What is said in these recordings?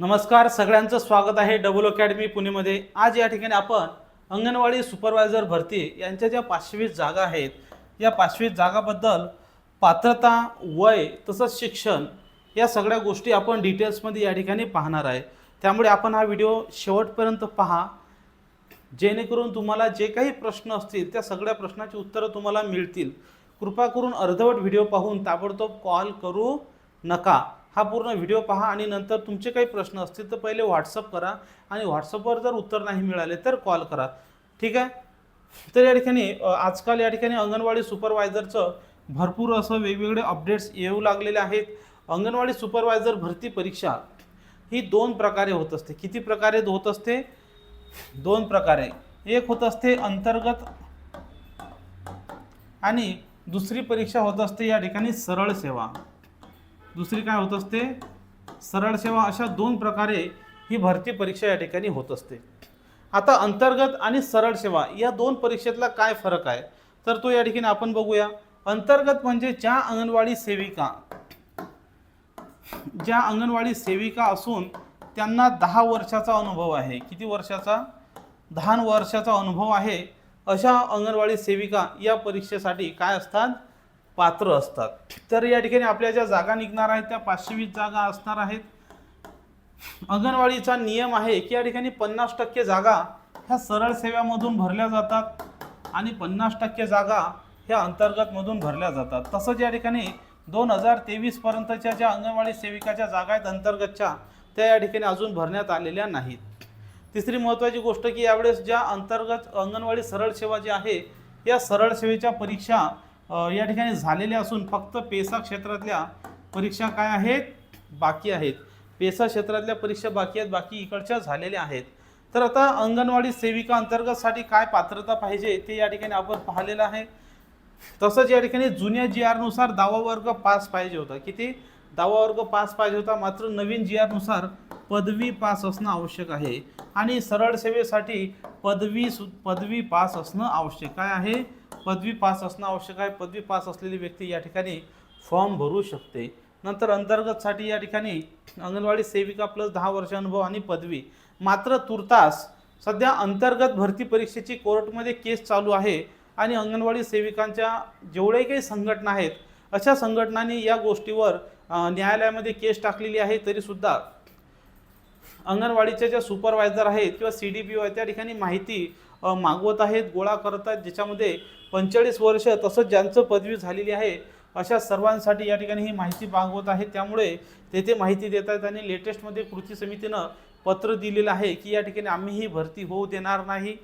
नमस्कार सगळ्यांचं स्वागत आहे डबल अकॅडमी पुणेमध्ये. आज या ठिकाणी आपण अंगणवाडी सुपरवायझर भरती यांच्या ज्या पाचवीस जागा आहेत या पाचवीस जागाबद्दल पात्रता वय तसंच शिक्षण या सगळ्या गोष्टी आपण डिटेल्समध्ये या ठिकाणी पाहणार आहे. त्यामुळे आपण हा व्हिडिओ शेवटपर्यंत पहा. जेणेकरून तुम्हाला जे काही प्रश्न असतील त्या सगळ्या प्रश्नाची उत्तरं तुम्हाला मिळतील. कृपा करून अर्धवट व्हिडिओ पाहून ताबडतोब कॉल करू नका. हा पूर्ण व्हिडिओ पहा आणि नंतर तुमचे काही प्रश्न असतील तर पहिले व्हॉट्सअप करा. आणि व्हॉट्सअपवर जर उत्तर नाही मिळाले तर कॉल करा. ठीक आहे? तर या ठिकाणी आजकाल या ठिकाणी अंगणवाडी सुपरवायझरचं भरपूर असं वेगवेगळे अपडेट्स येऊ लागलेले आहेत. अंगणवाडी सुपरवायझर भरती परीक्षा ही दोन प्रकारे होत असते. किती प्रकारे होत असते? दोन प्रकारे. एक होत असते अंतर्गत आणि दुसरी परीक्षा होत असते या ठिकाणी सरळ सेवा. दुसरी काय होत असते? सरळ सेवा अशा दोन प्रकारे ही भरती परीक्षा या ठिकाणी होत असते. आता अंतर्गत आणि सरळ सेवा या दोन परीक्षेतला काय फरक आहे? तर तो या ठिकाणी आपण बघूया. अंतर्गत म्हणजे ज्या अंगणवाडी सेविका ज्या अंगणवाडी सेविका असून त्यांना दहा वर्षाचा अनुभव आहे. किती वर्षाचा? दहा वर्षाचा अनुभव आहे. अशा अंगणवाडी सेविका या परीक्षेसाठी काय असतात? पात्र असतात. तर या ठिकाणी आपल्या ज्या जागा निघणार आहेत त्या पाचशे वीस जागा असणार आहेत. अंगणवाडीचा नियम आहे की या ठिकाणी पन्नास टक्के जागा ह्या सरळ सेव्यामधून भरल्या जातात आणि पन्नास टक्के जागा ह्या अंतर्गतमधून भरल्या जातात. तसंच या ठिकाणी दोन हजार तेवीसपर्यंतच्या ज्या अंगणवाडी सेविकाच्या जागा आहेत अंतर्गतच्या त्या या ठिकाणी अजून भरण्यात आलेल्या नाहीत. तिसरी महत्त्वाची गोष्ट की यावेळेस ज्या अंतर्गत अंगणवाडी सरळ सेवा जी आहे या सरळ सेवेच्या परीक्षा या ठिकाणी झालेले असून फक्त पेसा क्षेत्रातल्या परीक्षा काय आहेत? बाकी आहेत. पेसा क्षेत्रातल्या परीक्षा बाकी आहेत बाकी इकडच्या झालेल्या आहेत. तर आता अंगणवाडी सेविका अंतर्गतसाठी काय पात्रता पाहिजे ते या ठिकाणी आपण पाहिलेलं आहे. तसंच या ठिकाणी जुन्या जी आरनुसार दावा वर्ग पास पाहिजे होता. किती? दावा वर्ग पास पाहिजे होता. मात्र नवीन जी आरनुसार पदवी पास असणं आवश्यक आहे. आणि सरळ सेवेसाठी पदवी सु पदवी पास असणं आवश्यक. काय आहे? पदवी पास असणं आवश्यक आहे. पदवी पास असलेली व्यक्ती या ठिकाणी फॉर्म भरू शकते. नंतर अंतर्गतसाठी या ठिकाणी अंगणवाडी सेविका प्लस दहा वर्ष अनुभव आणि पदवी. मात्र तुर्तास सध्या अंतर्गत भरती परीक्षेची कोर्टमध्ये केस चालू आहे आणि अंगणवाडी सेविकांच्या जेवढे काही संघटना आहेत अशा संघटनांनी या गोष्टीवर न्यायालयामध्ये केस टाकलेली आहे तरीसुद्धा अंगणवाडीच्या ज्या सुपरवायझर आहेत किंवा सी डी पी ओ त्या ठिकाणी माहिती मागवत आहेत गोळा करत आहेत ज्याच्यामध्ये पंचेचाळीस वर्ष तसंच ज्यांचं पदवी झालेली आहे अशा सर्वांसाठी या ठिकाणी ही माहिती मागवत आहे. त्यामुळे तेथे माहिती देत आहेत आणि लेटेस्टमध्ये कृती समितीनं पत्र दिलेलं आहे की या ठिकाणी आम्ही ही भरती होऊ देणार नाही.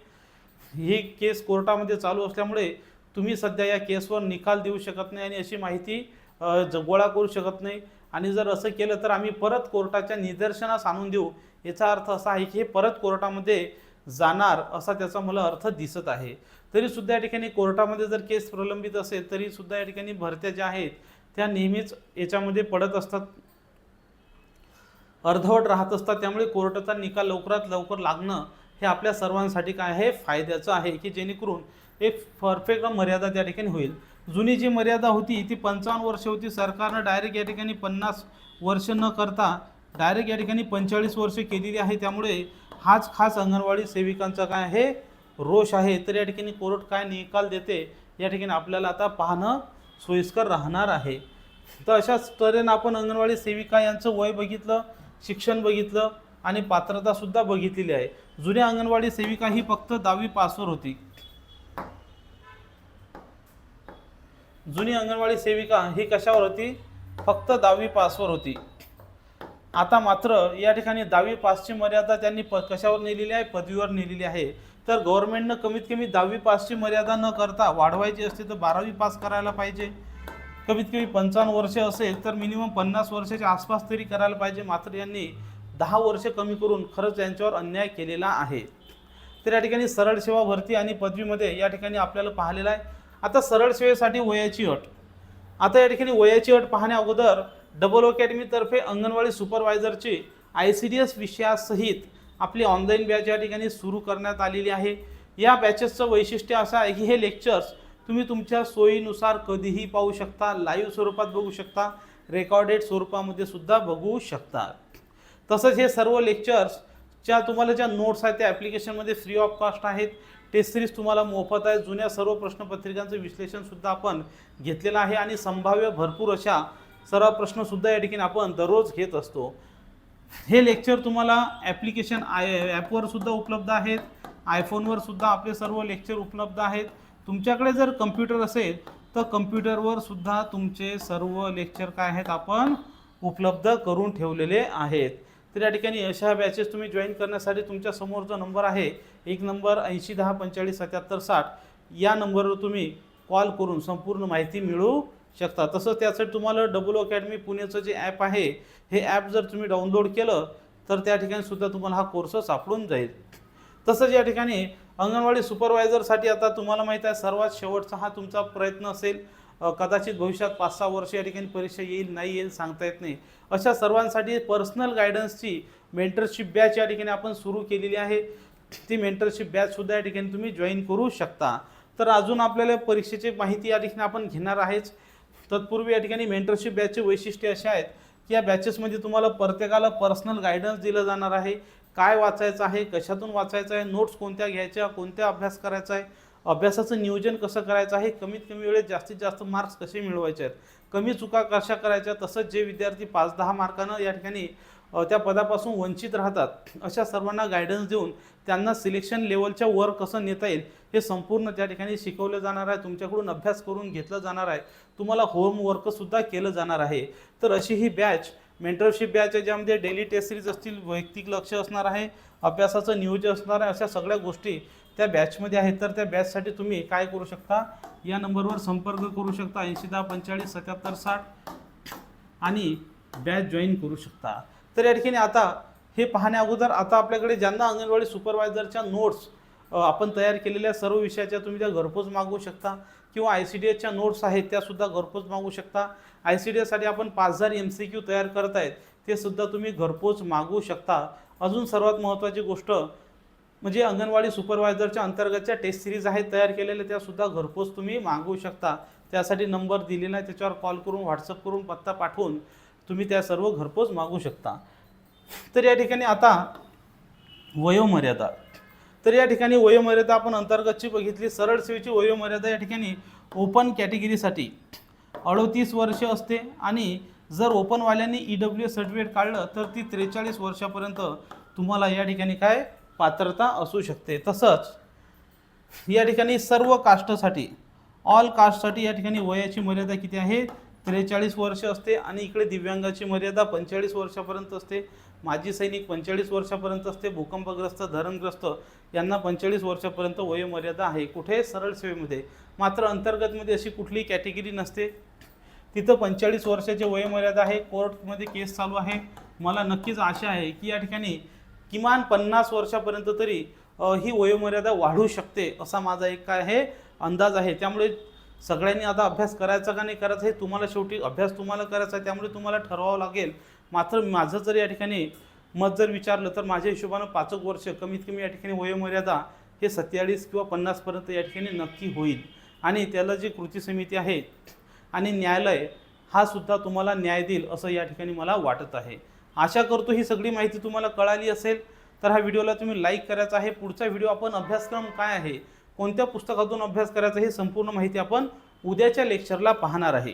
ही केस कोर्टामध्ये चालू असल्यामुळे तुम्ही सध्या या केसवर निकाल देऊ शकत नाही आणि अशी माहिती गोळा करू शकत नाही. आणि जर असं केलं तर आम्ही परत कोर्टाच्या निदर्शनास आणून देऊ. याचा अर्थ असा आहे की हे परत कोर्टामध्ये जाणार असा त्याचा मला अर्थ दिसत आहे. तरीसुद्धा या ठिकाणी कोर्टामध्ये जर केस प्रलंबित असेल तरीसुद्धा या ठिकाणी भरत्या ज्या आहेत त्या नेहमीच याच्यामध्ये पडत असतात. अर्धवट राहत असतात. त्यामुळे कोर्टाचा निकाल लवकरात लवकर लागणं हे आपल्या सर्वांसाठी काय आहे? फायद्याचं आहे की जेणेकरून एक परफेक्ट मर्यादा त्या ठिकाणी होईल. जुनी जी मर्यादा होती ती पंचावन्न वर्ष होती. सरकारनं डायरेक्ट या ठिकाणी पन्नास वर्ष न करता डायरेक्ट या ठिकाणी पंचेचाळीस वर्ष केलेली आहे. त्यामुळे हाच खास अंगणवाडी सेविकांचा काय आहे? रोष आहे तर या ठिकाणी कोर्ट काय निकाल देते या ठिकाणी आपल्याला आता पाहणं सोयीस्कर राहणार आहे. तर अशाच तऱ्हेनं आपण अंगणवाडी सेविका यांचं वय बघितलं शिक्षण बघितलं आणि पात्रतासुद्धा बघितलेली आहे. जुन्या अंगणवाडी सेविका ही फक्त दहावी पासवर होती. जुनी अंगणवाडी सेविका ही कशावर होती? फक्त दहावी पासवर होती. आता मात्र या ठिकाणी दहावी पासची मर्यादा त्यांनी प कशावर नेलेली आहे? पदवीवर नेलेली आहे. तर गव्हर्नमेंटनं कमीत कमी दहावी पासची मर्यादा न करता वाढवायची असते तर बारावी पास करायला पाहिजे. कमीत कमी पंचावन्न वर्ष असेल तर मिनिमम पन्नास वर्षाच्या आसपास तरी करायला पाहिजे. मात्र यांनी दहा वर्षे कमी करून खरंच यांच्यावर अन्याय केलेला आहे. तर या ठिकाणी सरळ सेवा भरती आणि पदवीमध्ये या ठिकाणी आपल्याला पाहिलेलं आहे. आता सरळ सेवेसाठी वयाची अट. आता या ठिकाणी वयाची अट पाहण्या अगोदर डबल अकॅडमीतर्फे अंगणवाडी सुपरवायझरची आय सी डी एस विषयासहित आपली ऑनलाईन बॅच या ठिकाणी सुरू करण्यात आलेली आहे. या बॅचेसचं वैशिष्ट्य असं आहे की हे लेक्चर्स तुम्ही तुमच्या सोयीनुसार कधीही पाहू शकता लाईव्ह स्वरूपात बघू शकता रेकॉर्डेड स्वरूपामध्ये सुद्धा बघू शकता. तसंच हे सर्व लेक्चर्सच्या तुम्हाला ज्या नोट्स आहेत त्या ॲप्लिकेशनमध्ये फ्री ऑफ कॉस्ट आहेत. टेस्ट सिरीज तुम्हाला मोफत आहे. जुन्या सर्व प्रश्नपत्रिकांचं विश्लेषणसुद्धा आपण घेतलेलं आहे आणि संभाव्य भरपूर अशा सर्व प्रश्नसुद्धा या ठिकाणी आपण दररोज घेत असतो. हे लेक्चर तुम्हाला ॲप्लिकेशन आय ॲपवर सुद्धा उपलब्ध आहेत. आयफोनवर सुद्धा आपले सर्व लेक्चर उपलब्ध आहेत. तुमच्याकडे जर कम्प्युटर असेल तर कम्प्युटरवर सुद्धा तुमचे सर्व लेक्चर काय आहेत आपण उपलब्ध करून ठेवलेले आहेत. तर या ठिकाणी अशा बॅचेस तुम्ही जॉईन करण्यासाठी तुमच्यासमोर जो नंबर आहे एक नंबर ऐंशी दहा पंचेचाळीस सत्याहत्तर साठ या नंबरवर तुम्ही कॉल करून संपूर्ण माहिती मिळवू शकता. तसंच त्यासाठी तुम्हाला डबल अकॅडमी पुण्याचं जे ॲप आहे हे ॲप जर तुम्ही डाउनलोड केलं तर त्या ठिकाणी सुद्धा तुम्हाला हा कोर्स सापडून जाईल. तसंच या ठिकाणी अंगणवाडी सुपरवायझरसाठी आता तुम्हाला माहीत आहे सर्वात शेवटचा हा तुमचा प्रयत्न असेल. कदाचित भविष्यात पाच सहा वर्ष या ठिकाणी परीक्षा येईल नाही येईल सांगता येत नाही. अशा सर्वांसाठी पर्सनल गायडन्सची मेंटरशिप बॅच या ठिकाणी आपण सुरू केलेली आहे. ती मेंटरशिप बॅचसुद्धा या ठिकाणी तुम्ही जॉईन करू शकता. तर अजून आपल्याला परीक्षेची माहिती या ठिकाणी आपण घेणार आहेच. तत्पूर्वी या ठिकाणी मेंटरशिप बॅचचे वैशिष्ट्य असे आहेत की या बॅचेसमध्ये तुम्हाला प्रत्येकाला पर्सनल गायडन्स दिलं जाणार आहे. काय वाचायचं आहे कशातून वाचायचं आहे नोट्स कोणत्या घ्यायच्या कोणत्या अभ्यास करायचा आहे अभ्यासाचं नियोजन कसं करायचं आहे कमीत कमी वेळेत जास्तीत जास्त मार्क्स कसे मिळवायचे आहेत कमी चुका कशा करायच्या तसंच जे विद्यार्थी पाच दहा मार्कानं या ठिकाणी त्या पदापासून वंचित राहतात. अशा सर्वांना गायडन्स देऊन त्यांना सिलेक्शन लेवलच्या वर कसं नेता येईल हे संपूर्ण त्या ठिकाणी शिकवलं जाणार आहे. तुमच्याकडून अभ्यास करून घेतलं जाणार आहे. तुम्हाला होमवर्कसुद्धा केलं जाणार आहे. तर अशी ही बॅच मेंटरशिप बॅच आहे ज्यामध्ये डेली टेस्ट सिरीज असतील वैयक्तिक लक्ष असणार आहे अभ्यासाचं नियोजन असणार आहे अशा सगळ्या गोष्टी त्या बॅचमध्ये आहेत. तर त्या बॅचसाठी तुम्ही काय करू शकता? या नंबरवर संपर्क करू शकता. ऐंशी दहा पंचेचाळीस सत्याहत्तर साठ आणि बॅच जॉईन करू शकता. तर या ठिकाणी आता हे पाहण्या अगोदर आता आपल्याकडे ज्यांना अंगणवाडी सुपरवायझरच्या नोट्स आपण तयार केलेल्या सर्व विषयाच्या तुम्ही त्या घरपोच मागवू शकता किंवा आय सी डी एसच्या नोट्स आहेत त्यासुद्धा घरपोच मागवू शकता. आय सी डी एससाठी आपण पाच हजार एम सी क्यू तयार करत आहेत ते सुद्धा तुम्ही घरपोच मागवू शकता. अजून सर्वात महत्त्वाची गोष्ट म्हणजे अंगणवाडी सुपरवायझरच्या अंतर्गतच्या टेस्ट सिरीज आहेत तयार केलेल्या त्यासुद्धा घरपोच तुम्ही मागवू शकता. त्यासाठी नंबर दिलेला आहे त्याच्यावर कॉल करून व्हॉट्सअप करून पत्ता पाठवून तुम्ही त्या सर्व घरपोच मागू शकता. तर या ठिकाणी आता वयोमर्यादा. तर या ठिकाणी वयोमर्यादा आपण अंतर्गतची बघितली. सरळ सेवेची वयोमर्यादा या ठिकाणी ओपन कॅटेगरीसाठी अडोतीस वर्ष असते आणि जर ओपनवाल्यांनी ई डब्ल्यू एस सर्टिफिकेट काढलं तर ती त्रेचाळीस वर्षापर्यंत तुम्हाला या ठिकाणी काय? पात्रता असू शकते. तसंच या ठिकाणी सर्व कास्टसाठी ऑल कास्टसाठी या ठिकाणी वयाची मर्यादा किती आहे? त्रेचाळीस वर्ष असते आणि इकडे दिव्यांगाची मर्यादा पंचेचाळीस वर्षापर्यंत असते. माजी सैनिक पंचेचाळीस वर्षापर्यंत असते. भूकंपग्रस्त धरणग्रस्त यांना पंचेचाळीस वर्षापर्यंत वयोमर्यादा आहे. कुठे? सरळ सेवेमध्ये. मात्र अंतर्गतमध्ये अशी कुठलीही कॅटेगरी नसते. तिथं पंचेचाळीस वर्षाची वयोमर्यादा आहे. कोर्टमध्ये केस चालू आहे. मला नक्कीच आशा आहे की या ठिकाणी किमान पन्नास वर्षापर्यंत तरी ही वयोमर्यादा वाढू शकते असा माझा एक काय आहे अंदाज आहे. त्यामुळे सगळ्यांनी आता अभ्यास करायचा का नाही करायचा हे तुम्हाला शेवटी अभ्यास तुम्हाला करायचा आहे त्यामुळे तुम्हाला ठरवावं लागेल. मात्र माझं जर या ठिकाणी मत जर विचारलं तर माझ्या हिशोबानं पाचक वर्ष कमीत कमी या ठिकाणी वयोमर्यादा हे सत्तेचाळीस किंवा पन्नासपर्यंत या ठिकाणी नक्की होईल. आणि त्याला जी कृती समिती आहे आणि न्यायालय हा सुद्धा तुम्हाला न्याय देईल असं या ठिकाणी मला वाटत आहे. आशा करतो ही सगळी माहिती तुम्हाला कळाली असेल तर हा व्हिडिओला तुम्ही लाईक करायचा आहे. पुढचा व्हिडिओ आपण अभ्यासक्रम काय आहे कोणत्या पुस्तकातून अभ्यास करायचा हे संपूर्ण माहिती आपण उद्याच्या लेक्चरला पाहणार आहे.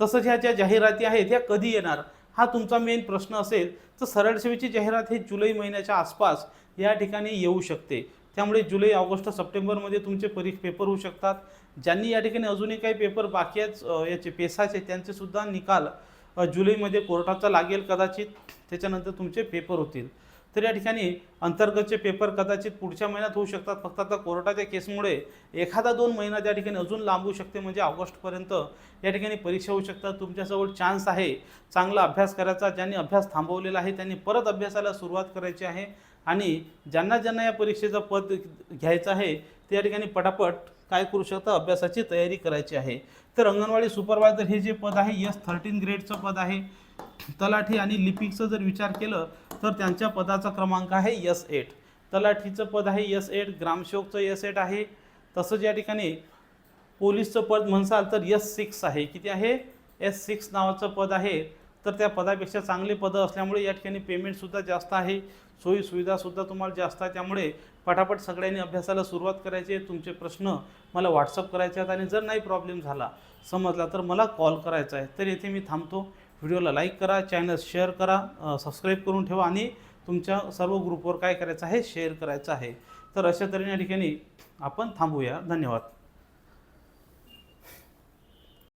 तसंच ह्या ज्या जाहिराती आहेत ह्या कधी येणार? हा तुमचा मेन प्रश्न असेल. तर सरळ सेवेची जाहिरात ही जुलै महिन्याच्या आसपास या ठिकाणी येऊ शकते. त्यामुळे जुलै ऑगस्ट सप्टेंबरमध्ये तुमचे परी पेपर होऊ शकतात. ज्यांनी या ठिकाणी अजूनही काही पेपर बाकी आहेत याचे पेसाचे त्यांचेसुद्धा निकाल जुलैमध्ये कोर्टाचा लागेल कदाचित. त्याच्यानंतर तुमचे पेपर होतील. तर या ठिकाणी अंतर्गतचे पेपर कदाचित पुढच्या महिन्यात होऊ शकतात. फक्त आता कोर्टाच्या केसमुळे एखादा दोन महिना त्या ठिकाणी अजून लांबू शकते म्हणजे ऑगस्टपर्यंत या ठिकाणी परीक्षा होऊ शकतात. तुमच्याजवळ चान्स आहे. चांगला अभ्यास करायचा. ज्यांनी अभ्यास थांबवलेला आहे त्यांनी परत अभ्यासाला सुरुवात करायची आहे. आणि ज्यांना ज्यांना या परीक्षेचं पद घ्यायचं आहे ते या ठिकाणी पटापट काय करू शकता? अभ्यासाची तयारी करायची आहे. तर अंगणवाडी सुपरवायझर हे जे पद आहे यस थर्टीन ग्रेडचं पद आहे. तलाठी आणि लिपिकचं जर विचार केलं तर त्यांच्या पदाचा क्रमांक आहे यस एट. तलाठीचं पद आहे यस एट ग्रामसेवकचं यस एट आहे. तसंच या ठिकाणी पोलीसचं पद म्हणसाल तर यस सिक्स आहे. किती आहे? एस सिक्स नावाचं पद आहे. तर त्या पदापेक्षा चांगले पदं असल्यामुळे या ठिकाणी पेमेंटसुद्धा जास्त आहे. सोयी सुविधासुद्धा तुम्हाला जास्त आहे. त्यामुळे पटापट सगळ्यांनी अभ्यासाला सुरुवात करायची. आहे तुमचे प्रश्न मला व्हॉट्सअप करायचे आहेत आणि जर नाही प्रॉब्लेम झाला समजला तर मला कॉल करायचा आहे. तर येथे मी थांबतो. व्हिडिओला लाईक करा चॅनल शेअर करा सबस्क्राईब करून ठेवा आणि तुमच्या सर्व ग्रुपवर काय करायचं आहे शेअर करायचं आहे. तर अशा तऱ्हेने या ठिकाणी आपण थांबूया. धन्यवाद.